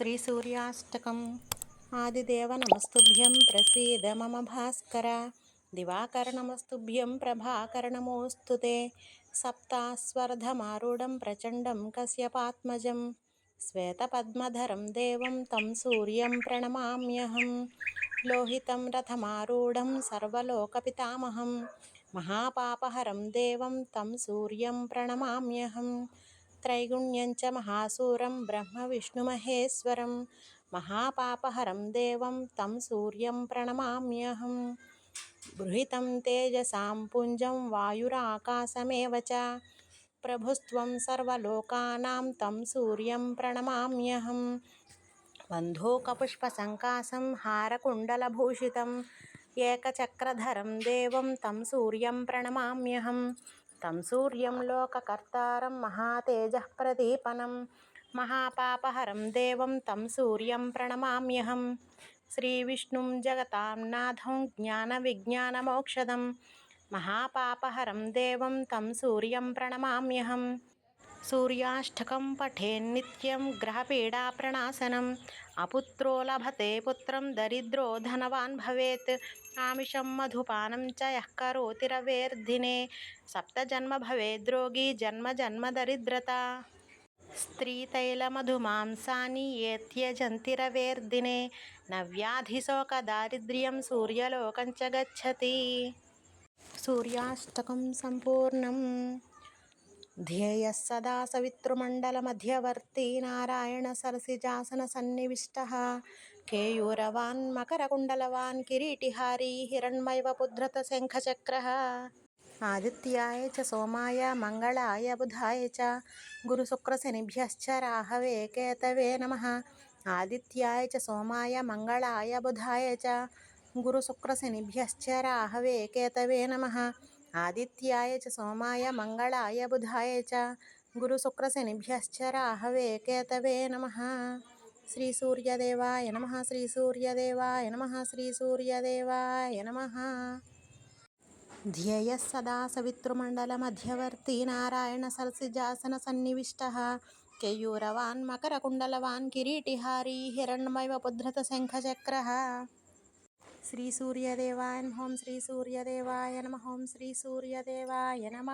శ్రీ సూర్యాష్టకం ఆదిదేవ నమస్తుభ్యం ప్రసీద మమ భాస్కర. దివాకర నమస్తుభ్యం ప్రభాకర నమోస్తు సప్తాస్వర్ధమారుఢం ప్రచండం కశ్యపాత్మజం. శ్వేతపద్మధరం దేవం తం సూర్యం ప్రణమామ్యహం. లోహితం రథమారూఢం సర్వలోకపితామహం. మహాపాపహరం దేవం తం సూర్యం ప్రణమామ్యహం. त्रैगुण्यं च महासूरं ब्रह्मविष्णुमहेश्वरं महापापहरं देवं तं सूर्यं प्रणमाम्यहं बृहितं तेजसां पुञ्जं वायुराकाशमेव च प्रभुस्त्वं सर्वलोकानां तं सूर्यं प्रणमाम्यहं बन्धूकपुष्पसङ्कासं हारकुण्डलभूषितम् एकचक्रधरं देवं तं सूर्यं తం సూర్యం లోకకర్తారం మహాతేజ ప్రదీపనం మహాపాపహరం దేవం తం సూర్యం ప్రణమామ్యహం శ్రీవిష్ణుం జగతాం నాథం జ్ఞాన విజ్ఞానమోక్షదం మహాపాపహరం దేవం తం సూర్యం ప్రణమామ్యహం సూర్యాష్టకం పఠేన్నిత్యం గ్రహపీడాప్రణాశనం అపుత్రో లభతే పుత్రం దరిద్రో ధనవాన్ భవేత్. ఆమిషం మధుపానం చ యః కరోతి భవే ద్రోగి జన్మ జన్మ దరిద్రత. స్త్రీతైలమధుమాంసాన్ని దారిద్ర్యం సూర్యలోకం చ గచ్చతి. సూర్యాష్టకం సంపూర్ణం. ధ్యేయ సదా సవితృమండల మధ్యవర్తి నారాయణ సరసిజాసన సన్నివిష్ట కేయూరవాన్ మకరకుండలవాన్ కిరీటిహారీ హిరణ్మయ పుధ్రత శంఖచక్ర ఆదిత్యాయ చ సోమాయ మంగళాయ బుధాయ చ గురుశుక్రశనిభ్యశ్చ రాహవే కేతవే నమ ఆదిత్యాయ చ సోమాయ మంగళాయ బుధాయ చ గురుశుక్రశనిభ్యశ్చ రాహవే కేతవే నమ ఆదిత్యాయ చ సోమాయ మంగళాయ బుధాయ చ గురు శుక్ర శనిభ్యశ్చ రాహవే కేతవే నమ శ్రీ సూర్యదేవాయ నమ శ్రీ సూర్యదేవాయ నమ శ్రీ సూర్యదేవాయ నమ ధ్యేయ సదా సవితృమండల మధ్యవర్తి నారాయణ సరసిజాసన సన్నివిష్ట కేయూరవాన్ మకరకుండలవాన్ కిరీటిహారీ హిరణ్మయ పుధ్రత శంఖచక్ర శ్రీ సూర్యదేవాయ నమ ఓం శ్రీ సూర్యదేవాయ నమ ఓం శ్రీ సూర్యదేవాయ నమ.